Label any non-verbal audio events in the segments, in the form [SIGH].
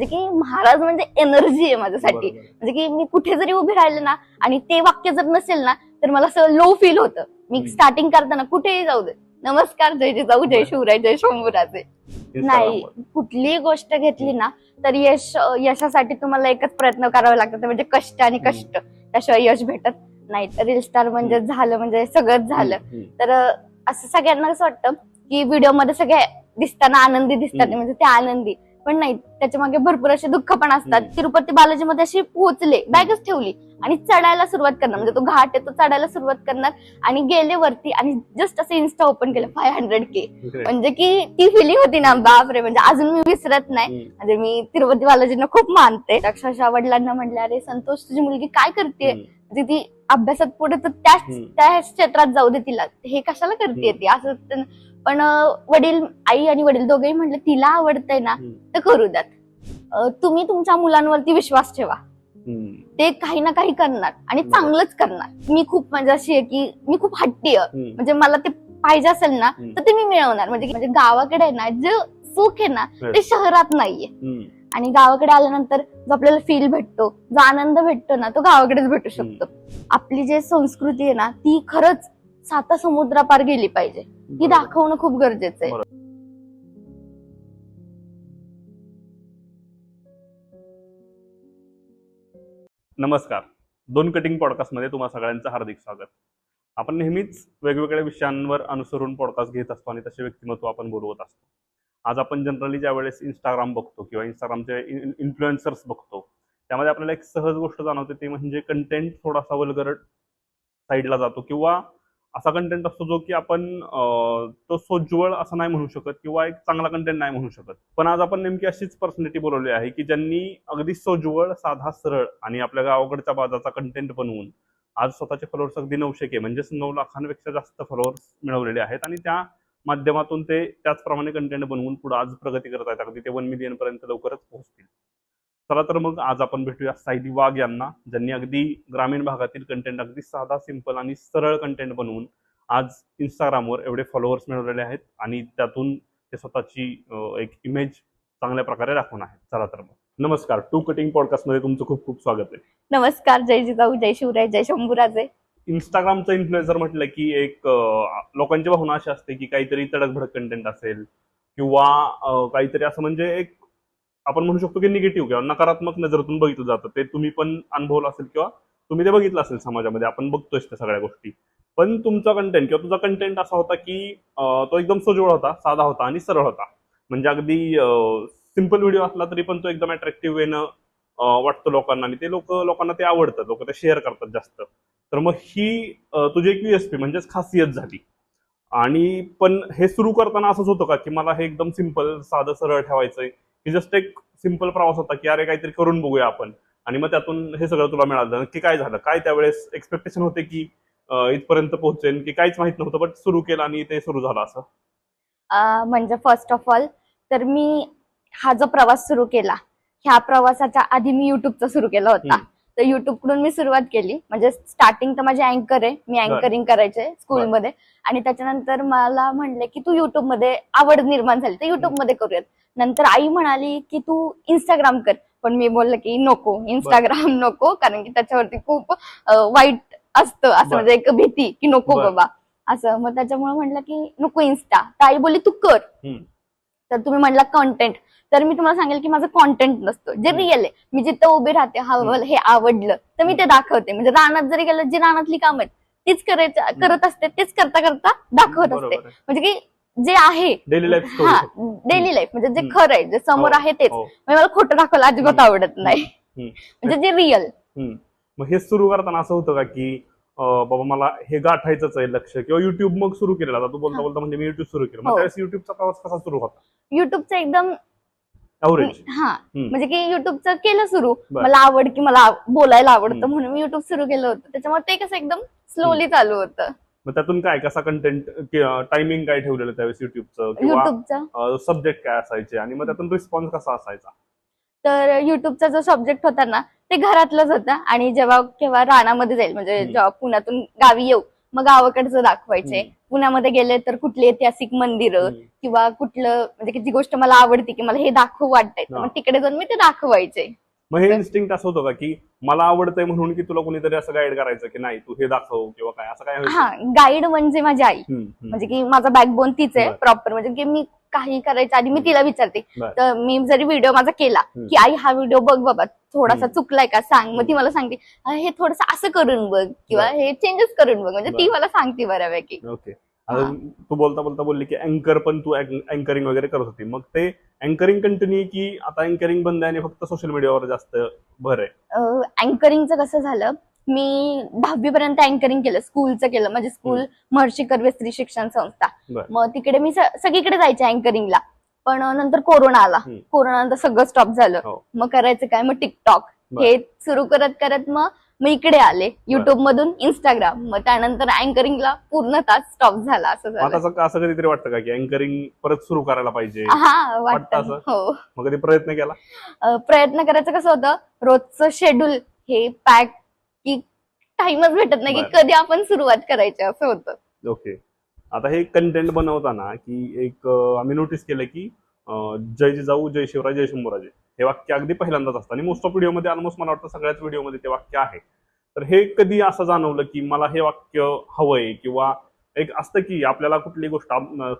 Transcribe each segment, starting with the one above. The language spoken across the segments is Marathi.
म्हणजे की महाराज म्हणजे एनर्जी आहे माझ्यासाठी. म्हणजे की मी कुठे जरी उभी राहिले ना आणि ते वाक्य जर नसेल ना तर मला असं लो फील होतं. मी. स्टार्टिंग करताना कुठेही जाऊ दे. नमस्कार जय जिजाऊ जय शिवराय जय शंभूराजे. नाही कुठलीही गोष्ट घेतली ना तर यश यशासाठी तुम्हाला एकच प्रयत्न करावे लागतात म्हणजे कष्ट आणि कष्ट. त्याशिवाय यश भेटत नाही. रील स्टार म्हणजे झालं म्हणजे सगळंच झालं. तर असं सगळ्यांना असं वाटतं की व्हिडिओमध्ये सगळे दिसताना आनंदी दिसतात. म्हणजे ते आनंदी. पण नाही त्याच्यामागे भरपूर असे दुःख पण असतात. तिरुपती बालाजी मध्ये अशी पोहोचले बॅगच ठेवली आणि चढायला सुरुवात करणार म्हणजे तो घाट आहे तो चढायला सुरुवात करणार आणि गेले वरती आणि जस्ट असं इन्स्टा ओपन केलं फाय हंड्रेड के. म्हणजे की ती फिलिंग होती ना बापरे म्हणजे अजून मी विसरत नाही. म्हणजे मी तिरुपती बालाजींना खूप मानते अक्षरशः वडिलांना म्हटले अरे संतोष तुझी मुलगी काय करते. म्हणजे ती अभ्यासात पुढे तर त्याच. त्या क्षेत्रात जाऊ दे तिला हे कशाला करते ती असं पण वडील आई आणि वडील दोघेही म्हटले तिला आवडतंय ना. तर करू द्यात तुम्ही तुमच्या मुलांवरती विश्वास ठेवा. ते काही ना काही करणार आणि. चांगलंच करणार मी खूप म्हणजे अशी आहे की मी खूप हट्टी आहे. म्हणजे मला ते पाहिजे असेल ना. तर ते मी मिळवणार म्हणजे म्हणजे गावाकडे आहे ना जे सुख आहे ना ते. शहरात नाहीये. आणि गावाकडे आल्यानंतर जो आपल्याला फील भेटतो जो आनंद भेटतो ना तो गावाकडेच भेटू शकतो आपली जे संस्कृती आहे ना ती खरंच साता समुद्रापार गेली पाहिजे. ती बरोबर. दाखवणं खूप गरजेचं आहे. नमस्कार. दोन कटिंग पॉडकास्टमध्ये तुम्हा सगळ्यांचं हार्दिक स्वागत. आपण नेहमीच वेगवेगळ्या विषयांवर अनुसरून पॉडकास्ट घेत असतो आणि तसे व्यक्तिमत्व आपण बोलवत असतो. आज आपण जनरली ज्या वेळेस इंस्टाग्राम बघतो किंवा इंस्टाग्रामचे इन्फ्लुएन्सर्स बघतो त्यामध्ये आपल्याला एक सहज गोष्ट जाणवते ते म्हणजे कंटेंट थोडासा वल्गर साईडला जातो किंवा असा कंटेंट असतो जो की आपण तो सोज्वळ असं नाही म्हणू शकत किंवा एक चांगला कंटेंट नाही म्हणू शकत. पण आज आपण नेमकी अशीच पर्सनॅलिटी बोलवली आहे की ज्यांनी अगदी सोज्वळ साधा सरळ आणि आपल्या गावाकडच्या बाजाचा कंटेंट बनवून आज स्वतःचे फॉलोअर्स अगदी नऊशे के म्हणजेच नऊ लाखांपेक्षा जास्त फॉलोअर्स मिळवलेले आहेत आणि त्या माध्यमातून ते त्याचप्रमाणे कंटेंट बनवून पुढे आज प्रगती करत आहेत. अगदी ते वन मिलियन पर्यंत लवकरच पोहोचतील. चला तर मग आज आपण भेटूया सायली वाघ यांना ज्यांनी अगदी ग्रामीण भागातील कंटेंट अगदी साधा सिंपल आणि सरळ कंटेंट बनवून आज इंस्टाग्रामवर एवढे फॉलोअर्स मिळवलेले आहेत आणि त्यातून ते स्वतःची एक इमेज चांगल्या प्रकारे राखून आहेत. चला तर मग. नमस्कार. टू कटिंग पॉडकास्टमध्ये तुमचं खूप खूप स्वागत आहे. नमस्कार. जय जिजाऊ जय शिवराय जय शंभूराजे. इंस्टाग्रामचं इन्फ्लुएन्सर म्हटलं की एक लोकांची भावना अशी असते की काहीतरी तडक भडक कंटेंट असेल किंवा काहीतरी असं म्हणजे एक आपण म्हणू शकतो की निगेटिव्ह किंवा नकारात्मक नजरेतून बघितलं जातं. ते तुम्ही पण अनुभवलं असेल किंवा तुम्ही ते बघितलं असेल समाजामध्ये. आपण बघतोय त्या सगळ्या गोष्टी. पण तुमचा कंटेंट किंवा तुझा कंटेंट असा होता की तो एकदम सोजवळ होता साधा होता आणि सरळ होता. म्हणजे अगदी सिंपल व्हिडिओ असला तरी पण तो एकदम अट्रॅक्टिव्ह वेनं वाटतो लोकांना आणि ते लोक लोकांना ते आवडतं. लोक ते शेअर करतात जास्त. तर मग ही तुझी एक युएसपी म्हणजेच खासियत झाली. आणि पण हे सुरू करताना असंच होतं का? की मला हे एकदम सिंपल साधं सरळ ठेवायचंय. की जस्ट एक सिंपल प्रवास होता की अरे काहीतरी करून बघूया आपण. आणि मग त्यातून हे सगळं तुला मिळालं. नक्की काय झालं? काय त्यावेळेस एक्सपेक्टेशन होते की इथपर्यंत पोहोचेन? की काहीच माहीत नव्हतं बट सुरू केलं आणि ते सुरू झालं असं? म्हणजे फर्स्ट ऑफ ऑल तर मी हा जो प्रवास सुरू केला ह्या प्रवासाच्या आधी मी युट्यूबचा सुरू केला होता. तर युट्यूबकडून मी सुरुवात केली. म्हणजे स्टार्टिंग तर माझी अँकर आहे. मी अँकरिंग करायचे स्कूलमध्ये आणि त्याच्यानंतर मला म्हणले की तू युट्यूबमध्ये आवड निर्माण झाली तर युट्यूबमध्ये करूयात. नंतर आई म्हणाली की तू इंस्टाग्राम कर. पण मी बोलले की नको इंस्टाग्राम [LAUGHS] नको. कारण की त्याच्यावरती खूप वाईट असतं. असं. म्हणजे एक भीती की नको. बाबा. असं. मग त्याच्यामुळे म्हटलं की नको इन्स्टा तर आई बोलली तू कर. तर तुम्ही म्हणला कॉन्टेंट तर मी तुम्हाला सांगेल की माझं कॉन्टेंट नसतो जे. रिअल आहे मी जिथं उभी राहते हा हे आवडलं तर मी ते दाखवते म्हणजे रानात जरी गेलं जी रानातली कामं आहेत तीच करायचं करत असते तेच करता करता दाखवत असते म्हणजे की जे आहे डेली लाईफ हा डेली लाईफ म्हणजे जे. खरं आहे जे समोर हो, आहे तेच हो. म्हणजे मला खोटं दाखवायला अजिबात. आवडत नाही. म्हणजे जे रिअल. मग हे सुरू करताना असं होतं का की बाबा मला हे गाठायचंच आहे लक्ष किंवा युट्यूब मग सुरू केलं आता तू बोलता. बोलता म्हणजे मी युट्यूब सुरू केलं मग हो. त्यावेळेस युट्यूबचा प्रवास कसा सुरू होता युट्यूबचं एकदम हा. म्हणजे की युट्यूबचं केलं सुरू. मला आवड की मला बोलायला आवडतं. म्हणून मी युट्यूब सुरू केलं होतं. त्याच्यामुळे ते कसं एकदम स्लोली चालू होतं. मग त्यातून काय कसा कंटेंट टायमिंग काय ठेवलेलं त्यावेळेस युट्यूबचं किंवा सब्जेक्ट काय असायचे? आणि मग त्यातून रिस्पॉन्स कसा असायचा? तर युट्यूबचा जो सब्जेक्ट होता ना ते घरातलंच होतं. आणि जेव्हा केव्हा रानामध्ये जाईल म्हणजे. जेव्हा पुण्यातून गावी येऊ मग गावाकडचं दाखवायचे हम्म. पुण्यामध्ये गेले तर कुठली ऐतिहासिक मंदिरं. किंवा कुठलं म्हणजे की जी गोष्ट मला आवडती की मला हे दाखवू वाटतंय तर. मग तिकडे जाऊन मी ते दाखवायचे मग हे इन्स्टिंक्ट असं होतं का की मला आवडतंय म्हणून की तुला कोणीतरी असं गाईड करायचं की नाही तू हे दाखव किंवा काय असं काय? हा गाईड म्हणजे माझी आई. म्हणजे की माझा बॅकबोन तीच आहे. प्रॉपर म्हणजे की मी काही करायच्या आधी मी तिला विचारते. बरं. तर मी जरी व्हिडिओ माझा केला हम्म. की आई हा व्हिडिओ बघ बाबा थोडासा हम्म. चुकलाय का सांग. मग ती मला सांगते "अं, हे थोडस असं करून बघ किंवा बरं. हे चेंजेस करून बघ. म्हणजे ती बरं. मला सांगते बऱ्यापैकी. ओके. आता तू बोलता बोलता बोलली की अँकर पण तू अँकरिंग वगैरे करत होती. मग ते अँकरिंग कंटिन्यू की आता अँकरिंग बंद आहे आणि फक्त सोशल मीडियावर जास्त भर आहे? अँकरिंगचं कसं झालं? मी दहावी पर्यंत अँकरिंग केलं स्कूलचं केलं. म्हणजे स्कूल महर्षी कर्वे स्त्री शिक्षण संस्था. बरं. मग तिकडे मी स- सगळीकडे जायचे अँकरिंगला पण नंतर कोरोना आला. हम्म. कोरोना नंतर सगळं स्टॉप झालं. हो. मग करायचं काय? मग टिकटॉक बरं. हे सुरू करत करत मग मग इकडे आले. युट्यूब मधून इंस्टाग्राम मग त्यानंतर अँकरिंगला पूर्णतः स्टॉप झाला असं मग झालं. असं- असं कधीतरी वाटतं का की अँकरिंग परत सुरू करायला पाहिजे? हा वाटतं. वाटतं असं? हो. मग कधी प्रयत्न केला? अ, प्रयत्न करायचं कसं होतं? रोजचं शेड्यूल हे पॅक टाइमच भेटत नाही की बरं. कधी आपण सुरुवात करायची असं होतं. ओके. आता हे कंटेंट बनवताना की एक अं, आम्ही नोटीस केलं की अं, जय जिजाऊ जय शिवराय जय शंभूराजे हे वाक्य अगदी पहिल्यांदाच असतं आणि मोस्ट ऑफ व्हिडिओमध्ये ऑलमोस्ट मला वाटतं सगळ्याच व्हिडिओमध्ये ते वाक्य आहे. तर हे कधी असं जाणवलं की मला हे वाक्य हवंय किंवा एक असतं की आपल्याला कुठली गोष्ट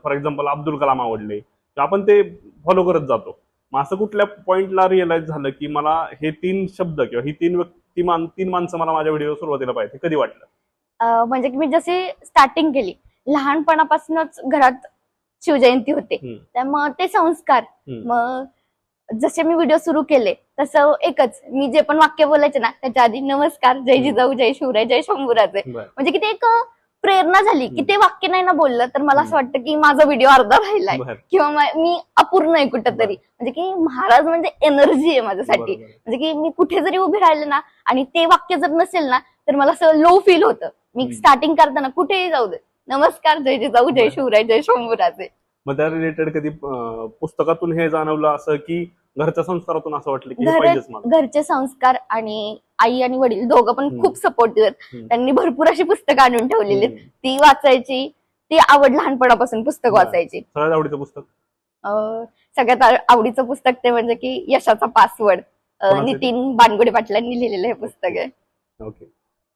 फॉर एक्झाम्पल अब्दुल कलाम आवडले तर आपण ते फॉलो करत जातो. मग असं कुठल्या पॉइंटला रिअलाइज झालं की मला हे तीन शब्द किंवा ही तीन व्यक्ती मान तीन माणसं मला माझ्या व्हिडिओ सुरुवातीला पाहिजे कधी वाटलं अ, म्हणजे की मी जशी स्टार्टिंग केली लहानपणापासूनच घरात शिवजयंती होते हम्म. त्यामुळे ते संस्कार हम्म. मग जसे मी व्हिडिओ सुरू केले तसं एकच मी जे पण वाक्य बोलायचे ना त्याच्या आधी नमस्कार जय जिजाऊ जय शिवराय जय शंभूराजे बरं. म्हणजे की ते एक प्रेरणा झाली की ते वाक्य नाही ना बोललं तर मला असं वाटतं की माझा व्हिडिओ अर्धा राहिलाय. किंवा मा- अपूर्ण आहे कुठंतरी. म्हणजे की महाराज म्हणजे एनर्जी आहे माझ्यासाठी. म्हणजे की मी कुठे जरी उभे राहिले ना आणि ते वाक्य जर नसेल ना तर मला असं लो फील होतं. मी. स्टार्टिंग करताना कुठेही जाऊ दे. नमस्कार जय जिजाऊ जय. शिवराय जय शंभूराजे. मग त्या रिलेटेड कधी पुस्तकातून हे जाणवलं असं की घरच्या संस्कारातून असं वाटलं की हे घर पाहिजेच मला घरचे संस्कार आणि आई आणि वडील दोघं पण हम्म. खूप आहेत हम्म. त्यांनी भरपूर अशी पुस्तकं आणून ठेवलेली आहेत हम्म. ती वाचायची ती आवड लहानपणापासून पुस्तक बरं. वाचायची सगळ्यात आवडीचं पुस्तक अं, सगळ्यात आ- आवडीचं पुस्तक ते म्हणजे की यशाचा पासवर्ड कोणाचं? नितीन बानगुडे पाटलांनी लिहिलेलं हे पुस्तक आहे ओके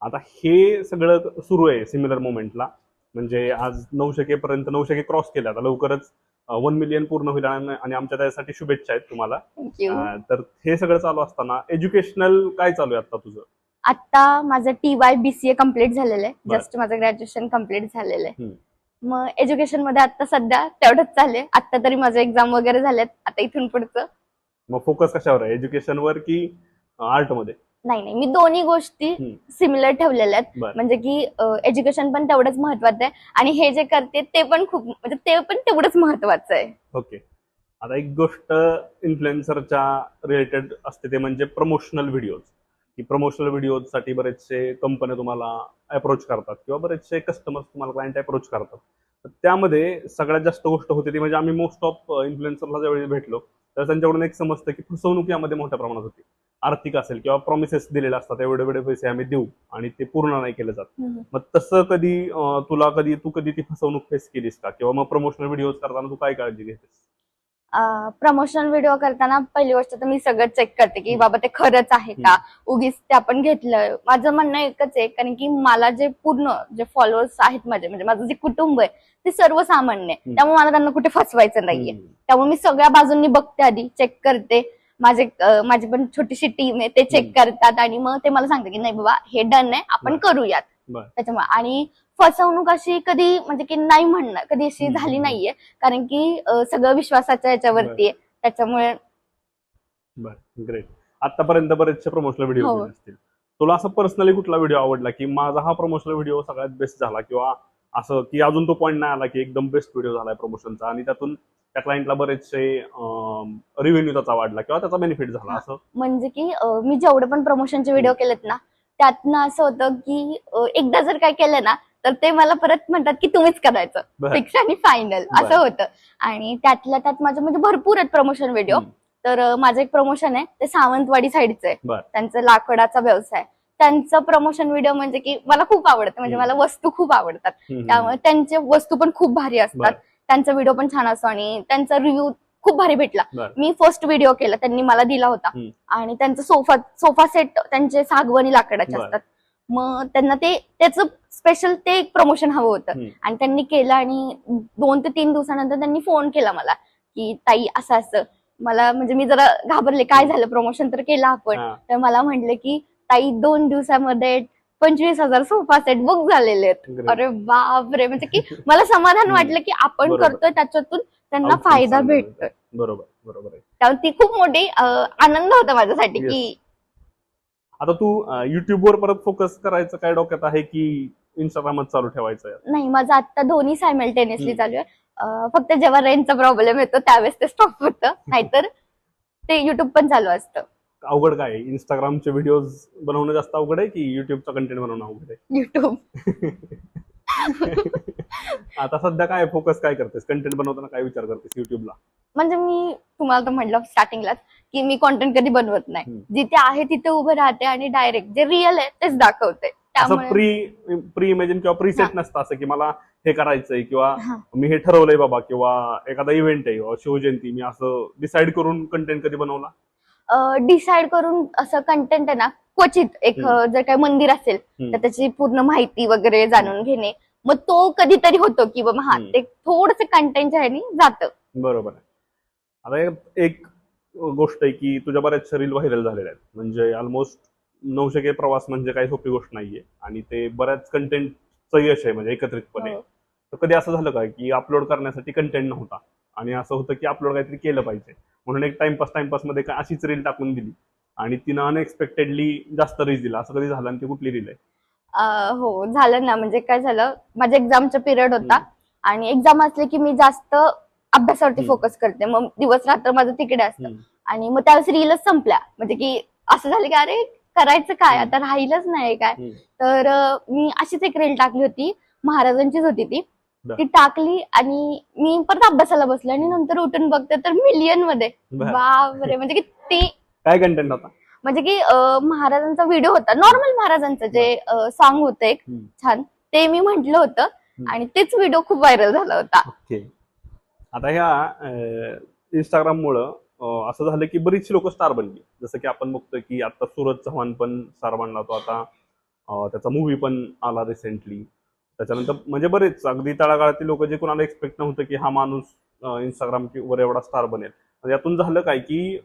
आता हे सगळं सुरू आहे सिमिलर मोमेंटला म्हणजे आज नऊशे पर्यंत नऊशे क्रॉस केले आता लवकरच वन मिलियन पूर्ण होईल आणि आमच्या त्यासाठी शुभेच्छा आहेत तुम्हाला. अं, तर हे सगळं चालू असताना एज्युकेशनल काय चालू आहे आता तुझं? आता माझं टी वाय बीसीए कंप्लीट झालेलं आहे. बरं. जस्ट माझं ग्रॅज्युएशन कंप्लीट झालेलं आहे. हम्म. मग एज्युकेशनमध्ये आता सध्या तेवढंच चाललंय आता तरी माझे एक्झाम वगैरे झालेत. आता इथून पुढचं. मग फोकस कशावर आहे? एज्युकेशनवर की आर्टमध्ये नाही नाही. मी दोन्ही गोष्टी. सिमिलर ठेवलेल्या आहेत. म्हणजे की एज्युकेशन पण तेवढंच महत्वाचं आहे आणि हे जे करते ते पण खूप म्हणजे ते पण तेवढंच महत्वाचं आहे. ओके. आता एक गोष्ट इन्फ्लुएन्सरच्या रिलेटेड असते ते म्हणजे प्रमोशनल व्हिडिओज की प्रमोशनल व्हिडिओसाठी बरेचसे कंपन्या तुम्हाला अप्रोच करतात किंवा बरेचसे कस्टमर्स तुम्हाला क्लायंट अप्रोच करतात. त्यामध्ये सगळ्यात जास्त गोष्ट होते ती म्हणजे आम्ही मोस्ट ऑफ इन्फ्लुएन्सरला ज्यावेळी भेटलो तर त्यांच्याकडून एक समजतं की फसवणूक यामध्ये मोठ्या प्रमाणात होती. आर्थिक असेल किंवा प्रॉमिसेस दिलेले असतात एवढे एवढे पैसे आम्ही देऊ आणि ते पूर्ण नाही केले जात. मग तसं कधी तुला कधी तू कधी ती फसवणूक फेस केलीस का? किंवा मग प्रमोशनल व्हिडिओज करताना तू काय काळजी घेतेस? प्रमोशनल व्हिडिओ करताना पहिली गोष्ट तर मी सगळं चेक करते की बाबा ते खरंच आहे का? उगीच ते आपण घेतलं. माझं म्हणणं एकच आहे कारण की मला जे पूर्ण जे फॉलोअर्स आहेत माझे म्हणजे माझं जे कुटुंब आहे ते सर्वसामान्य. त्यामुळे मला त्यांना कुठे फसवायचं नाहीये. त्यामुळे मी सगळ्या बाजूंनी बघते आधी चेक करते. माझे माझी पण छोटीशी टीम आहे ते चेक. करतात आणि मग ते मला सांगते की नाही बाबा हे डन आहे आपण. करूयात. त्याच्यामुळे आणि फसवणूक अशी कधी म्हणजे की नाही म्हणणं कधी अशी. झाली नाहीये कारण की सगळं विश्वासाच्या याच्यावरती आहे त्याच्यामुळे बरं ग्रेट आतापर्यंत बरेचसे प्रमोशनल व्हिडिओ हो. असतील तुला असं पर्सनली कुठला व्हिडिओ आवडला की माझा हा प्रमोशनल व्हिडिओ सगळ्यात बेस्ट झाला किंवा असं की अजून तो पॉईंट नाही आला की एकदम बेस्ट व्हिडिओ झालाय प्रमोशनचा आणि त्यातून त्या क्लायंटला बरेचसे रिव्हेन्यू त्याचा वाढला किंवा त्याचा बेनिफिट झाला. असं म्हणजे की अं, मी जेवढे पण प्रमोशनचे व्हिडिओ केलेत ना त्यातनं असं होतं की अं, एकदा जर काय केलं ना तर ते मला परत म्हणतात की तुम्हीच करायचं बरं. फिक्स आणि फायनल बरं. असं होतं आणि त्यातल्या त्यात माझे म्हणजे भरपूर आहेत प्रमोशन व्हिडिओ हम्म. तर अं, माझं एक प्रमोशन आहे ते सावंतवाडी साईडचं आहे बरं. त्यांचं लाकडाचा व्यवसाय त्यांचं प्रमोशन व्हिडिओ म्हणजे की मला खूप आवडतं म्हणजे. मला वस्तू खूप आवडतात त्यामुळे त्यांचे वस्तू पण खूप भारी. असतात त्यांचा व्हिडिओ पण छान असतो आणि त्यांचा रिव्ह्यू खूप भारी भेटला. मी फर्स्ट व्हिडिओ केला त्यांनी मला दिला होता. आणि त्यांचं सोफा सोफा सेट त्यांचे सागवानी लाकडाचे. असतात मग त्यांना ते त्याचं स्पेशल ते एक प्रमोशन हवं होतं. आणि त्यांनी केलं आणि दोन ते तीन दिवसानंतर त्यांनी फोन केला मला की ताई असं असं मला म्हणजे मी जरा घाबरले काय झालं प्रमोशन तर केलं आपण. तर मला म्हटले की ताई दोन दिवसामध्ये पंचवीस हजार सोफा सेट बुक झालेले आहेत. अरे बापरे म्हणजे की मला समाधान. वाटलं की आपण. करतोय त्याच्यातून त्यांना फायदा भेटतोय बरोबर बरोबर त्यामुळे ती खूप मोठी आनंद होता माझ्यासाठी. की आता तू युट्यूब वर परत फोकस करायचं काय डोक्यात आहे की इंस्टाग्रामच चालू ठेवायचं नाही माझं आता दोन्ही सायमल्टेनियसली. चालू आहे फक्त जेव्हा रेंजचा प्रॉब्लेम येतो त्यावेळेस ते स्टॉप होतं नाहीतर ते युट्यूब पण चालू असतं अवघड काय इंस्टाग्रामचे व्हिडिओज बनवणं जास्त अवघड आहे की युट्यूबचा कंटेंट बनवणं अवघड आहे? युट्यूब [LAUGHS] आता सध्या काय फोकस काय करतेस? कंटेंट बनवताना काय विचार करतेस युट्यूबला म्हणजे मी तुम्हाला तर म्हटलं स्टार्टिंगलाच की मी कॉन्टेंट कधी बनवत नाही. जिथे आहे तिथे उभं राहते आणि डायरेक्ट जे रिअल आहे तेच दाखवते. असं प्री प्री इमेजिन किंवा प्री सेट नसतं असं की मला हे करायचंय किंवा. मी हे ठरवलंय बाबा किंवा एखादा इव्हेंट आहे शिवजयंती मी असं डिसाईड करून कंटेंट कधी बनवला? डिसाईड करून असं कंटेंट आहे ना क्वचित एक जर काही मंदिर असेल. तर त्याची पूर्ण माहिती वगैरे जाणून घेणे. मग तो कधीतरी होतो की बाबा हा. ते थोडस कंटेंटच्या ह्यानी जातं. बरोबर आहे. आता एक- गोष्ट आहे की तुझ्या बऱ्याचशा रील व्हायरल झालेल्या आहेत. म्हणजे ऑलमोस्ट नऊशे के प्रवास म्हणजे काही सोपी गोष्ट नाहीये. आणि ते बऱ्याच कंटेंटचं यश आहे म्हणजे एकत्रितपणे. हो. तर कधी असं झालं का की अपलोड करण्यासाठी कंटेंट नव्हता? आणि असं होतं की अपलोड काहीतरी केलं पाहिजे. म्हणून एक टाइमपास टाइमपासमध्ये काय अशीच रील टाकून दिली आणि तिनं अनएक्सपेक्टेडली जास्त रीच दिला असं कधी झालं आणि ती कुठली रील आहे अं, हो झालं ना म्हणजे काय झालं माझ्या एक्झामचा पिरियड होता. आणि एक्झाम असले की मी जास्त अभ्यासावरती हम्म. फोकस करते मग दिवस रात्र माझं तिकडे असतं हम्म. आणि मग त्यावेळेस रीलच संपल्या म्हणजे की असं झालं की अरे करायचं काय हम्म. आता राहिलंच नाही काय हम्म. तर अं, मी अशीच एक रील टाकली होती महाराजांचीच होती ती. ती टाकली आणि मी परत अभ्यासाला बसले आणि नंतर उठून बघते तर मिलियनमध्ये. बापरे म्हणजे की ती काय कंटेंट होता? म्हणजे की महाराजांचा व्हिडिओ होता. नॉर्मल महाराजांचं जे सॉन्ग होतं एक. छान ते मी म्हंटल होतं. आणि तेच व्हिडिओ खूप व्हायरल झाला होता. आता ह्या इंस्टाग्राममुळं अं, असं झालं की बरीचशी लोक स्टार बनली. जसं की आपण बघतोय की आता सूरज चव्हाण पण स्टार बनला तो आता त्याचा मूवी पण आला रिसेंटली त्याच्यानंतर म्हणजे बरेच अगदी तळागाळातील लोक जे कोणाला एक्सपेक्ट नव्हतं की हा माणूस इंस्टाग्राम वर एवढा स्टार बनेल. यातून झालं काय की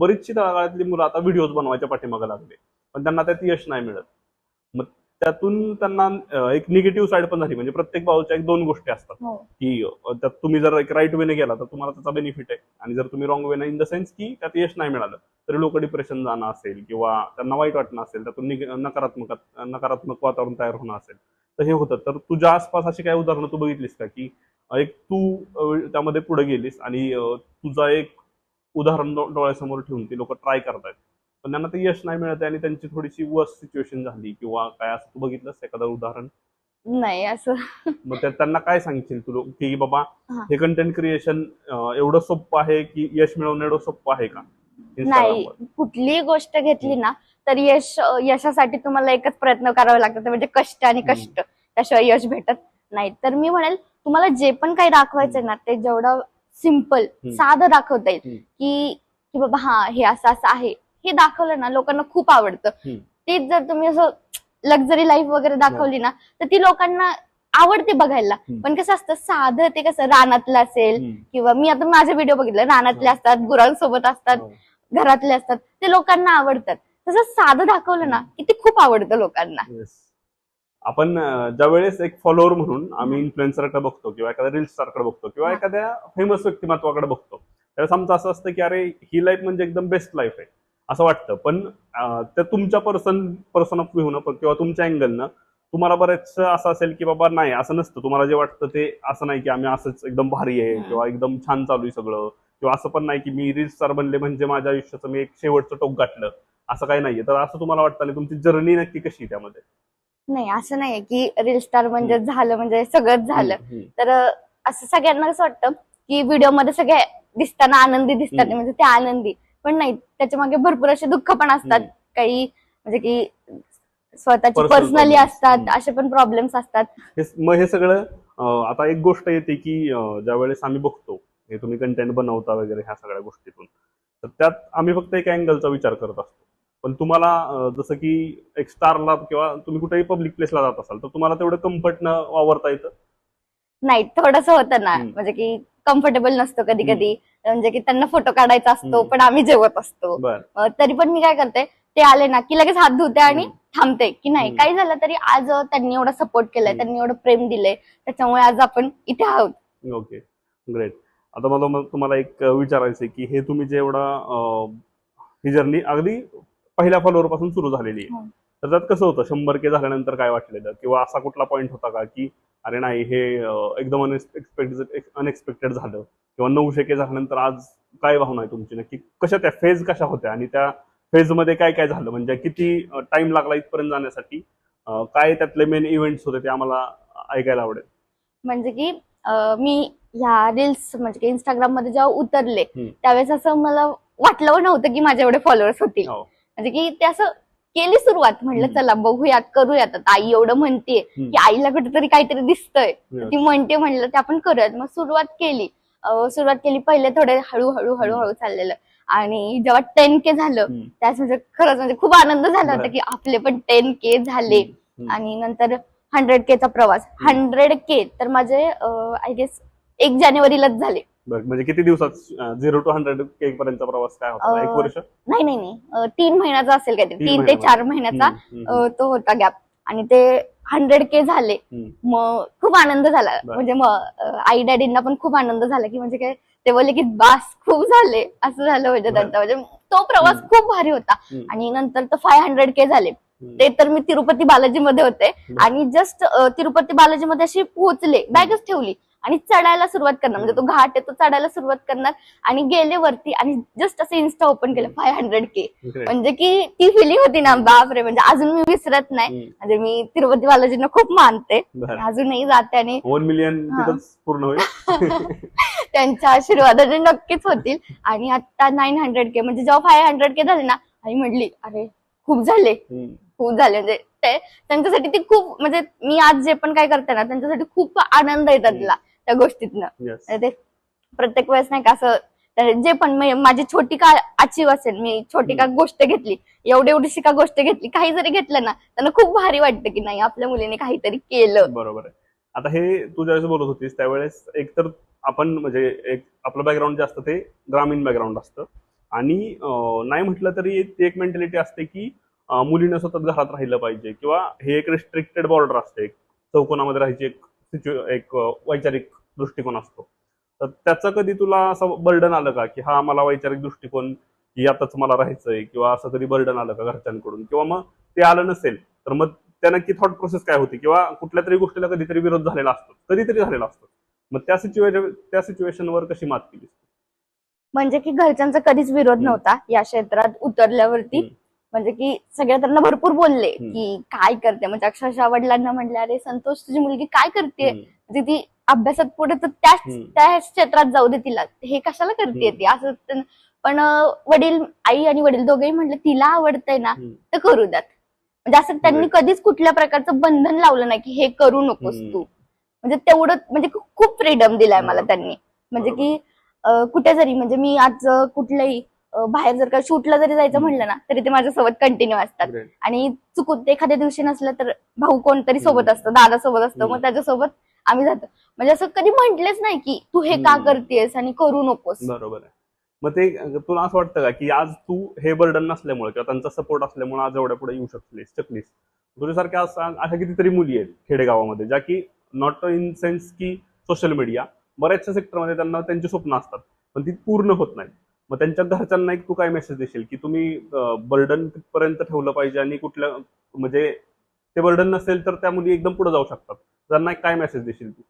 बरीचशी तळागाळातली मुलं आता व्हिडिओज बनवायच्या पाठीमागे लागले. पण त्यांना त्यात यश नाही मिळत. मग त्यातून त्यांना एक निगेटिव्ह साईड पण झाली. म्हणजे प्रत्येक बाजूच्या एक दोन गोष्टी असतात. हो. की त्यात तुम्ही जर एक राईट वेने गेला तर तुम्हाला त्याचा बेनिफिट आहे. आणि जर तुम्ही रॉंग वेने इन द सेन्स की त्यात यश नाही मिळालं तरी लोक डिप्रेशन जाणं असेल किंवा त्यांना वाईट वाटणं असेल त्यातून नकारात्मक नकारात्मक वातावरण तयार होणं असेल. तर हे होतं. तर तुझ्या आसपास अशी काही उदाहरणं तू बघितलीस का? की एक तू त्यामध्ये पुढे गेलीस आणि तुझा एक उदाहरण डोळ्यासमोर ठेवून ती लोक ट्राय करतायत. पण त्यांना ते यश नाही मिळत आणि त्यांची थोडीशी वर्स सिच्युएशन झाली किंवा काय असं तू बघितलंस एखादं उदाहरण? नाही असं. मग त्या- त्यांना काय सांगशील तू की बाबा हा. कंटेंट क्रिएशन एवढं सोपं आहे की यश मिळवणं एवढं सोपं आहे का? नाही? कुठलीही गोष्ट घेतली ना तर यश यशासाठी तुम्हाला एकच प्रयत्न करावा लागतो ते म्हणजे कष्ट आणि. कष्ट त्याशिवाय यश भेटत नाही तर मी म्हणेल तुम्हाला जे पण काही दाखवायचंय ना ते जेवढं सिंपल. साधं दाखवता येईल. की की बाबा हा हे असं असं आहे हे दाखवलं ना लोकांना खूप आवडतं. तेच जर तुम्ही असं लक्झरी लाईफ वगैरे दाखवली ना तर ती लोकांना आवडते बघायला. पण कसं असतं साधं ते कसं रानातलं असेल. किंवा मी आता माझे व्हिडिओ बघितले रानातले हो. असतात गुरांसोबत असतात हो. घरातले असतात ते लोकांना आवडतात तसं साधं दाखवलं ना की ते खूप आवडतं लोकांना. आपण अं, ज्यावेळेस एक फॉलोअर म्हणून आम्ही इन्फ्लुएन्सरकडे बघतो किंवा एखाद्या रील स्टारकडे बघतो किंवा. एखाद्या फेमस व्यक्तिमत्वाकडे बघतो त्यावेळेस आमचं असं असतं की अरे ही लाईफ म्हणजे एकदम बेस्ट लाईफ आहे असं वाटतं पण त्या तुमच्या पर्सन पर्सन ऑफ व्ह्यूनं किंवा तुमच्या अँगलनं तुम्हाला बरेच असं असेल की बाबा नाही असं नसतं तुम्हाला जे वाटतं ते असं नाही की आम्ही असंच एकदम भारी आहे. किंवा एकदम छान चालू आहे सगळं किंवा असं पण नाही की मी रील स्टार बनले म्हणजे माझ्या आयुष्याचं मी एक शेवटचं टोक गाठलं असं काही नाहीये तर असं तुम्हाला वाटतं तुमची जर्नी नक्की कशी आहे त्यामध्ये नाही असं नाहीये की रील स्टार म्हणजे झालं म्हणजे सगळंच झालं. तर असं सगळ्यांना कसं वाटतं की व्हिडिओमध्ये सगळे दिसताना आनंदी दिसतात. म्हणजे ते आनंदी पण नाही त्याच्यामागे भरपूर असे दुःख पण असतात. काही म्हणजे की स्वतःची पर्सनली. असतात. असे पण प्रॉब्लेम्स असतात मग हे सगळं आता एक गोष्ट येते की ज्या वेळेस आम्ही बघतो हे तुम्ही कंटेंट बनवता वगैरे ह्या सगळ्या गोष्टीतून तर त्यात आम्ही फक्त एक अँगलचा विचार करत असतो पण तुम्हाला जसं की एक स्टारला किंवा तुम्ही कुठेही पब्लिक प्लेसला जात असाल तर तुम्हाला तेवढं कम्फर्टनं वावरता येतं नाही थोडस होतं ना हम्म. म्हणजे की कम्फर्टेबल नसतो कधी कधी म्हणजे की त्यांना फोटो काढायचा असतो हम्म. पण आम्ही जेवत असतो बर अं, तरी पण मी काय करते ते आले ना की लगेच हात धुते आणि हम्म. थांबते की नाही हम्म. काही झालं तरी आज अं, त्यांनी एवढा सपोर्ट केलाय हम्म. त्यांनी एवढं प्रेम दिलंय त्याच्यामुळे आज आपण इथे आहोत ओके ग्रेट आता मला मग तुम्हाला एक विचारायचं आहे की हे तुम्ही जे एवढा अं, ही जर्नी अगदी पहिल्या फॉलोअरपासून सुरू झालेली आहे. हो. तर त्यात कसं होतं शंभर के झाल्यानंतर काय वाटलेलं किंवा असा कुठला पॉईंट होता का की अरे नाही हे एकदम अनएक्सपेक्टेड अनएक्सपेक्टेड झालं? किंवा नऊशे के झाल्यानंतर आज काय भावना आहे तुमची? नक्की कशा त्या फेज कशा होत्या? आणि त्या फेजमध्ये काय काय झालं? म्हणजे किती टाइम लागला इथपर्यंत जाण्यासाठी? काय त्यातले मेन इव्हेंट्स होते ते आम्हाला ऐकायला आवडेल. म्हणजे की मी ह्या रील्स म्हणजे की इंस्टाग्राममध्ये जेव्हा उतरले. त्यावेळेस असं मला वाटलं नव्हतं की माझे एवढे फॉलोअर्स होतील. हो. म्हणजे की ते असं केली सुरुवात हम्म. चला बघूयात करूयात आता आई एवढं म्हणते. की आईला कुठेतरी काहीतरी दिसतंय. ती म्हणते म्हणलं ते आपण करूयात मग सुरुवात केली सुरुवात केली पहिले थोडे हळूहळू हळूहळू चाललेलं आणि जेव्हा टेन के झालं. त्याच म्हणजे खरंच म्हणजे खूप आनंद झाला होता. की आपले पण टेन के झाले. आणि नंतर हंड्रेड केचा प्रवास. हंड्रेड के तर माझे आय गेस एक जानेवारीलाच झाले बरं म्हणजे किती दिवसात झिरो टू हंड्रेड केक पर्यंतचा प्रवास काय होता एक वर्ष नाही नाही नाही अं, तीन महिन्याचा असेल काहीतरी तीन तीन ते महिन्याचा. चार महिन्याचा हम्म, हम्म, अं, तो होता गॅप आणि ते हंड्रेड के झाले हम्म. मग खूप आनंद झाला बरं. म्हणजे मग आई डॅडींना पण खूप आनंद झाला की म्हणजे काय ते बोलले की बास खूप झाले असं झालं म्हणजे बरं. त्यांचा म्हणजे तो प्रवास हम्म. खूप भारी होता हम्म. आणि नंतर तर फाय हंड्रेड के झाले हम्म. ते तर मी तिरुपती बालाजी मध्ये होते बरं. आणि जस्ट तिरुपती बालाजी मध्ये अशी पोहोचले बॅगच ठेवली आणि चढायला सुरुवात करणार. म्हणजे तो घाट आहे तो चढायला सुरुवात करणार आणि गेले वरती आणि जस्ट असं इन्स्टा ओपन केलं फाय हंड्रेड के. म्हणजे की ती फिलिंग होती ना बापरे म्हणजे अजून मी विसरत नाही. म्हणजे मी तिरुपती बालाजींना खूप मानते. अजूनही जाते आणि वन मिलियन पूर्ण होईल? [LAUGHS] त्यांच्या आशीर्वादाने नक्कीच होतील. आणि आता नाईन हंड्रेड के म्हणजे जेव्हा फाय हंड्रेड के झाले ना आई म्हणली अरे खूप झाले. खूप झाले. म्हणजे ते त्यांच्यासाठी ती खूप म्हणजे मी आज जे पण काय करते ना त्यांच्यासाठी खूप आनंद आहे त्यातला त्या गोष्टीतनं. Yes. म्हणजे ते प्रत्येक वेळेस नाही का असं जे पण मी- माझी छोटी का अचीव असेल मी छोटी का गोष्ट घेतली एवढी एवढीशी का गोष्ट घेतली काही जरी घेतलं ना त्यांना खूप भारी वाटतं की नाही आपल्या मुलीने काहीतरी केलं. बरोबर आहे. आता हे तू ज्यावेळेस बोलत होतीस त्यावेळेस एकतर आपण म्हणजे एक आपलं बॅकग्राऊंड जे असतं ते ग्रामीण बॅकग्राऊंड असतं. आणि अं, नाही म्हटलं तरी ती एक मेंटॅलिटी असते की अं, मुलीनं सतत घरात राहिलं पाहिजे किंवा हे एक रिस्ट्रिक्टेड बॉर्डर असते. एक चौकोनामध्ये राहायची एक सिच्यु एक अं, वैचारिक दृष्टिकोन असतो. तर त्याचं कधी तुला असं बर्डन आलं का? की हा मला वैचारिक दृष्टिकोन की आताच मला राहायचंय किंवा असं कधी बर्डन आलं का घरच्यांकडून? किंवा मग ते आलं नसेल तर मग त्या नक्की थॉट प्रोसेस काय होती? किंवा कुठल्या तरी गोष्टीला कधीतरी विरोध झालेला असतो. कधीतरी झालेला असतो. मग त्या सिच्युएशन त्या सिच्युएशनवर कशी मात केली? म्हणजे की घरच्यांचा कधीच विरोध. नव्हता. या क्षेत्रात उतरल्यावरती. म्हणजे की सगळे त्यांना भरपूर बोलले. की काय करते म्हणजे अक्षरशः वडिलांना म्हणले अरे संतोष तुझी मुलगी काय करते. म्हणजे ती अभ्यासात पुढे तर त्याच. त्या क्षेत्रात जाऊ दे तिला हे कशाला करते. ती असं पण वडील आई आणि वडील दोघेही म्हणले तिला आवडतंय ना. तर करू द्यात म्हणजे असं त्यांनी. कधीच कुठल्या प्रकारचं बंधन लावलं नाही की हे करू नकोस. तू म्हणजे तेवढं म्हणजे खूप फ्रीडम दिलाय मला. त्यांनी म्हणजे. की कुठे जरी म्हणजे मी आज कुठल्याही अं, बाहेर जर का शूटला जरी जायचं. म्हणलं ना तरी ते माझ्यासोबत कंटिन्यू असतात Great. आणि चुकून ते एखाद्या दिवशी नसलं तर भाऊ कोणतरी सोबत हम्म. असतं दादा सोबत असतं हम्म. मग त्याच्यासोबत आम्ही जातो म्हणजे असं कधी म्हंटलेच नाही की तू हे का हम्म. करतेस आणि करू नकोस बरोबर आहे मग ते तुला असं वाटतं का की आज तू हे बर्डन नसल्यामुळे किंवा त्यांचा सपोर्ट असल्यामुळे आज एवढ्या पुढे येऊ शकलीस शकलीस तुझ्यासारख्या असा- अशा कितीतरी मुली आहेत खेडेगावामध्ये ज्या की नॉट इन सेन्स की सोशल मीडिया बऱ्याचशा सेक्टरमध्ये त्यांना त्यांची स्वप्न असतात पण ती पूर्ण होत नाहीत मग त्यांच्या घरच्यांना एक तू काय मेसेज देशील? की तुम्ही बर्डन कितपर्यंत ठेवलं पाहिजे आणि कुठल्या म्हणजे ते बर्डन नसेल तर त्या मुली एकदम पुढे जाऊ शकतात. त्यांना काय मेसेज देशील तू?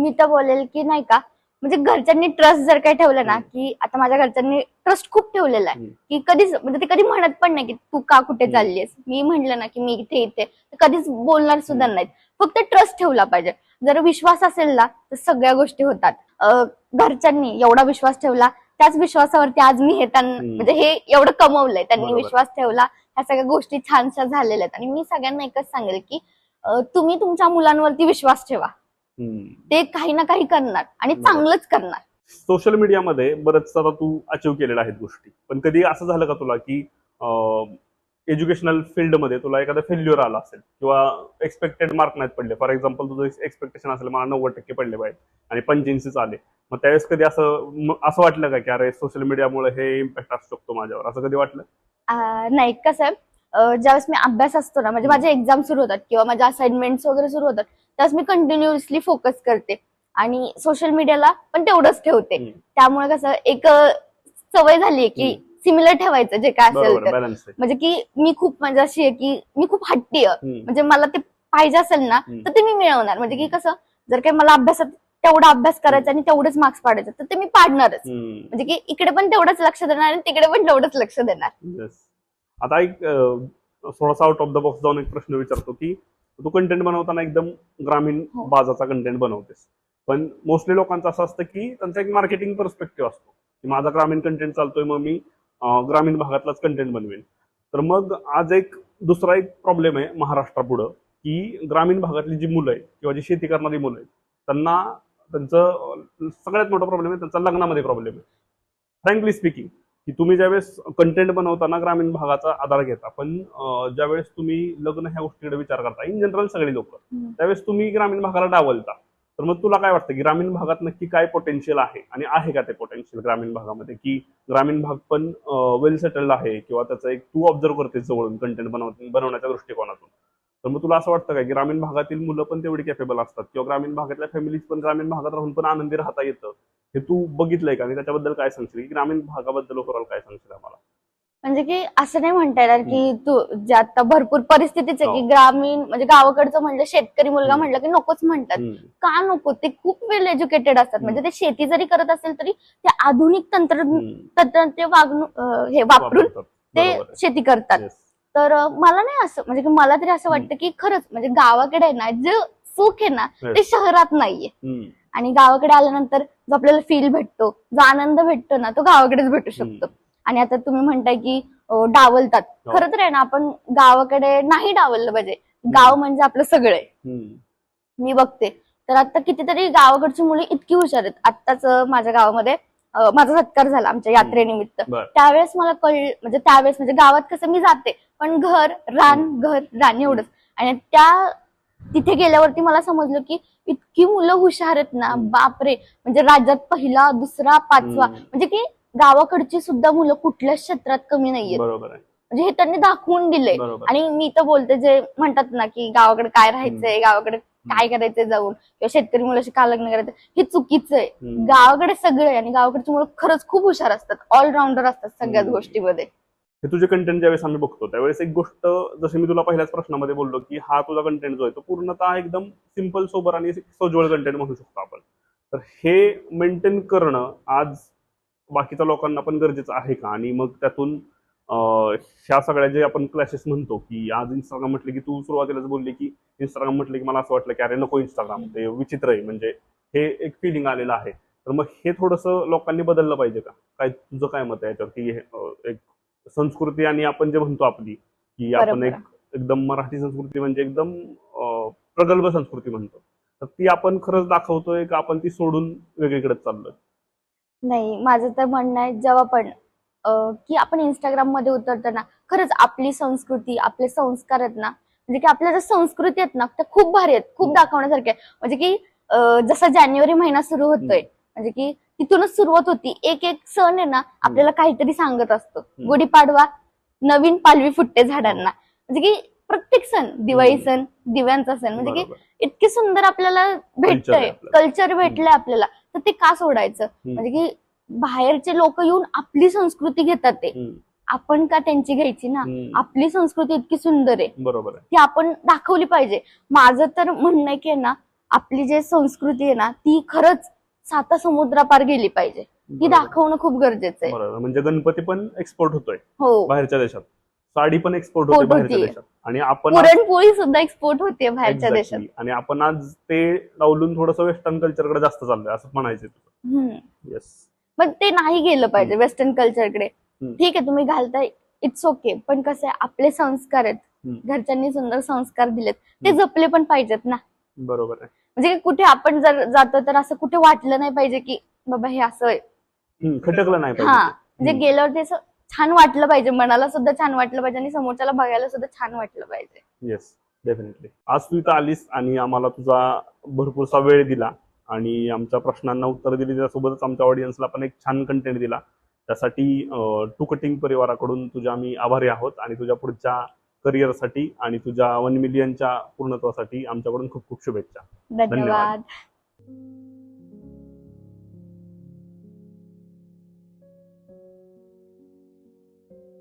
मी तर बोलेल की नाही का म्हणजे घरच्यांनी ट्रस्ट जर काही ठेवलं ना. की आता माझ्या घरच्यांनी ट्रस्ट खूप ठेवलेला आहे. की कधीच म्हणजे ते कधी म्हणत पण नाही की तू का कुठे. चाललीस मी म्हंटल ना की मी इथे इथे. कधीच बोलणार सुद्धा. नाहीत. फक्त ट्रस्ट ठेवला पाहिजे. जर विश्वास असेल ना तर सगळ्या गोष्टी होतात. घरच्यांनी एवढा विश्वास ठेवला त्याच विश्वासावरती आज मी हे त्यांना. म्हणजे हे एवढं कमवलंय त्यांनी बरोबर. विश्वास ठेवला ह्या सगळ्या गोष्टी छानशा झालेल्या आहेत आणि मी सगळ्यांना एकच सांगेल की अं, तुम्ही तुमच्या मुलांवरती विश्वास ठेवा हम्म. ते काही ना काही करणार आणि बरोबर. चांगलंच करणार सोशल मीडियामध्ये बरंच आता तू अचीव केलेल्या आहेत गोष्टी पण कधी असं झालं का तुला की एज्युकेशनल फील्डमध्ये तुला एखादा फेल्युअर आला असेल किंवा एक्सपेक्टेड मार्क नाहीत पडले. फॉर एक्झाम्पल तुझं एक्सपेक्टेशन असेल मला नव्वद टक्के पडले पाहिजे आणि पंच्याऐंशीच आले. मग त्यावेळेस कधी असं असं वाटलं का की अरे सोशल मीडियामुळे हे इम्पॅक्ट असू शकतो माझ्यावर? असं कधी वाटलं? नाही कसं ज्यावेळेस मी अभ्यास असतो ना म्हणजे माझे एक्झाम सुरू होतात किंवा माझ्या असाइनमेंट्स वगैरे सुरू होतात त्यावेळेस मी कंटिन्युअसली फोकस करते. आणि सोशल मीडियाला पण तेवढंच ठेवते. त्यामुळे कसं एक सवय झाली की सिमिलर ठेवायचं जे काय असेल बरोबर तर बॅलन्स आहे म्हणजे की मी खूप म्हणजे अशी आहे की मी खूप हट्टी आहे हम्म. म्हणजे मला ते पाहिजे असेल ना हम्म. तर ते मी मिळवणार म्हणजे की कसं जर काही मला अभ्यासात तेवढा अभ्यास करायचा आणि तेवढेच मार्क्स पाडायचे तर ते मी पाडणारच हम्म. म्हणजे की इकडे पण तेवढंच लक्ष देणार आणि तिकडे पण तेवढंच लक्ष देणार. आता एक अं, थोडासा आउट ऑफ द बॉक्स जाऊन एक प्रश्न विचारतो की तू कंटेंट बनवताना एकदम ग्रामीण हो. बाजाचा कंटेंट बनवतेस पण मोस्टली लोकांचं असं असतं की त्यांचा एक मार्केटिंग पर्स्पेक्टिव्ह असतो की माझा ग्रामीण कंटेंट चालतोय मग मी ग्रामीण भागातलाच कंटेंट बनवेन. तर मग आज एक दुसरा एक प्रॉब्लेम आहे महाराष्ट्रापुढं की ग्रामीण भागातली जी मुलं आहेत किंवा जी शेती करणारी मुलं आहेत त्यांना त्यांचं सगळ्यात मोठा प्रॉब्लेम आहे त्यांचा लग्नामध्ये प्रॉब्लेम आहे. फ्रँकली स्पीकिंग की तुम्ही ज्यावेळेस कंटेंट बनवताना ग्रामीण भागाचा आधार घेता पण ज्यावेळेस तुम्ही लग्न ह्या गोष्टीकडे विचार करता इन जनरल सगळी लोक. त्यावेळेस तुम्ही ग्रामीण भागाला डावलता. तर मग तुला काय वाटतं की ग्रामीण भागात नक्की काय पोटेन्शियल आहे? आणि आहे का ते पोटेन्शियल ग्रामीण भागामध्ये? की ग्रामीण भाग पण वेल सेटल्ड आहे किंवा त्याचा एक तू ऑब्झर्व करते जवळून कंटेंट बनव बनवण्याच्या दृष्टिकोनातून. तर मग तुला असं वाटतं का ग्रामीण भागातील मुलं पण तेवढी कॅपेबल असतात? किंवा ग्रामीण भागातल्या फॅमिलीज पण ग्रामीण भागात राहून पण आनंदी राहता येतं? हे तू बघितलंय का? आणि त्याच्याबद्दल काय सांगशील? की ग्रामीण भागाबद्दल ओव्हरऑल काय सांगशील आम्हाला? म्हणजे की असं नाही म्हणता येणार की तू जे आता भरपूर परिस्थितीच आहे की हो. ग्रामीण म्हणजे गावाकडचं म्हणलं शेतकरी मुलगा. म्हणलं की नकोच म्हणतात. का नको ते खूप वेल एज्युकेटेड असतात म्हणजे ते शेती जरी करत असेल तरी ते आधुनिक तंत्र हम्म. तंत्र वागणूक हे वापरून. ते. शेती करतात. तर मला नाही असं म्हणजे की मला तरी असं वाटतं की खरंच म्हणजे गावाकडे ना जे सुख आहे ना. ते शहरात नाहीये. आणि गावाकडे आल्यानंतर जो आपल्याला फील भेटतो जो आनंद भेटतो ना तो गावाकडेच भेटू शकतो आणि आता तुम्ही म्हणताय की डावलतात. हो. खरं तर आहे ना आपण गावाकडे नाही डावललं पाहिजे. गाव म्हणजे आपलं सगळं आहे. मी बघते. तर आता कितीतरी गावाकडची मुलं इतकी हुशार आहेत. आत्ताच माझ्या गावामध्ये माझा सत्कार झाला आमच्या यात्रेनिमित्त. त्यावेळेस मला कळ म्हणजे त्यावेळेस म्हणजे गावात कसं मी जाते पण घर रान घर रान एवढंच. आणि त्या तिथे गेल्यावरती मला समजलं की इतकी मुलं हुशार आहेत ना. बापरे. म्हणजे राज्यात पहिला दुसरा पाचवा. म्हणजे की गावाकडची सुद्धा मुलं कुठल्याच क्षेत्रात कमी नाहीयेत. बरोबर आहे. म्हणजे हे त्यांनी दाखवून बरोबर. आणि मी तर बोलते जे म्हणतात ना की गावाकडे काय राहायचंय गावाकडे काय करायचंय जाऊन किंवा शेतकरी मुलाशी का लग्न करायचं हे चुकीचं आहे हम्म. गावाकडे सगळं आणि गावाकडची मुलं खरंच खूप हुशार असतात. ऑलराऊंडर असतात सगळ्याच हम्म. गोष्टीमध्ये. हे तुझे कंटेंट ज्यावेळेस आम्ही बघतो त्यावेळेस एक गोष्ट जसं मी तुला पहिल्याच प्रश्नामध्ये बोललो की हा तुझा कंटेंट जो आहे तो पूर्णतः एकदम सिंपल सोबर आणि सोज्वळ कंटेंट म्हणू शकतो आपण. तर हे मेंटेन करणं आज बाकीच्या लोकांना पण गरजेचं आहे का? आणि मग त्यातून ह्या सगळ्या जे आपण क्लासेस म्हणतो की आज इंस्टाग्राम म्हटलं की तू सुरुवातीलाच बोलली की इंस्टाग्राम म्हटलं की मला असं वाटलं की अरे नको इंस्टाग्राम ते विचित्र आहे. म्हणजे हे एक फिलिंग आलेलं आहे. तर मग हे थोडंसं लोकांनी बदललं पाहिजे का? काय तुझं काय मत आहे याच्यावर? की हे, एक संस्कृती आणि आपण जे म्हणतो आपली की आपण. एक एकदम मराठी संस्कृती म्हणजे एकदम प्रगल्भ संस्कृती म्हणतो. तर ती आपण खरंच दाखवतोय का? आपण ती सोडून वेगळीकडे चाललोय? नाही. माझं तर म्हणणं आहे जेव्हा पण अं, की आपण इंस्टाग्राममध्ये उतरताना खरंच आपली संस्कृती आपले संस्कार आहेत ना म्हणजे की आपल्या ज्या संस्कृती आहेत ना त्या खूप भारी आहेत खूप दाखवण्यासारख्या आहेत. म्हणजे की अं, जसा जानेवारी महिना सुरू होतोय म्हणजे की तिथूनच सुरुवात होती. एक एक सण आहे ना आपल्याला काहीतरी सांगत असतो. गुढीपाडवा नवीन पालवी फुटते झाडांना. म्हणजे की प्रत्येक सण दिवाळी. सण दिव्यांचा सण म्हणजे की बरोबर. इतके सुंदर आपल्याला भेटतंय. आपलं. कल्चर भेटलंय आपल्याला. तर ते का सोडायचं? म्हणजे की बाहेरचे लोक येऊन आपली संस्कृती घेतात ते. आपण का त्यांची घ्यायची ना? आपली संस्कृती इतकी सुंदर आहे. बरोबर ती आपण दाखवली पाहिजे. माझं तर म्हणणं आहे की ना आपली जे संस्कृती आहे ना ती खरंच साता समुद्रापार गेली पाहिजे. ती. दाखवणं खूप गरजेचं आहे. म्हणजे गणपती पण एक्सपोर्ट होतोय. हो. बाहेरच्या देशात. साडी पण एक्सपोर्ट होते बाहेरच्या. देशात आणि आपण पुरणपोळी सुद्धा एक्सपोर्ट होते बाहेरच्या. देशात आणि आपण आज ते डावलून थोडस वेस्टर्न कल्चरकडे जास्त चाललोय असं म्हणायचं. येस मग ते नाही गेलं पाहिजे वेस्टर्न कल्चरकडे. ठीक आहे तुम्ही घालताय इट्स ओके पण कसं आहे आपले संस्कार आहेत. घरच्यांनी सुंदर संस्कार दिलेत ते. जपले पण पाहिजेत ना बरोबर आहे म्हणजे कुठे आपण जर जातो तर असं कुठे वाटलं नाही पाहिजे की बाबा हे असं खटकलं नाही हा पाहिजे म्हणजे हम्म. गेल्यावरती असं छान वाटलं पाहिजे मनाला सुद्धा छान वाटलं पाहिजे आणि समोरच्याला बघायला सुद्धा छान वाटलं पाहिजे. येस डेफिनेटली आज तू इथं आलीस आणि आम्हाला तुझा भरपूरसा वेळ दिला आणि आमच्या प्रश्नांना उत्तर दिली. त्यासोबतच आमच्या ऑडियन्सला पण एक छान कंटेंट दिला. त्यासाठी टू कटिंग परिवाराकडून तुझ्या आम्ही आभारी आहोत आणि तुझ्या पुढच्या करिअरसाठी आणि तुझ्या वन मिलियनच्या पूर्णत्वासाठी आमच्याकडून खूप खूप शुभेच्छा. धन्यवाद.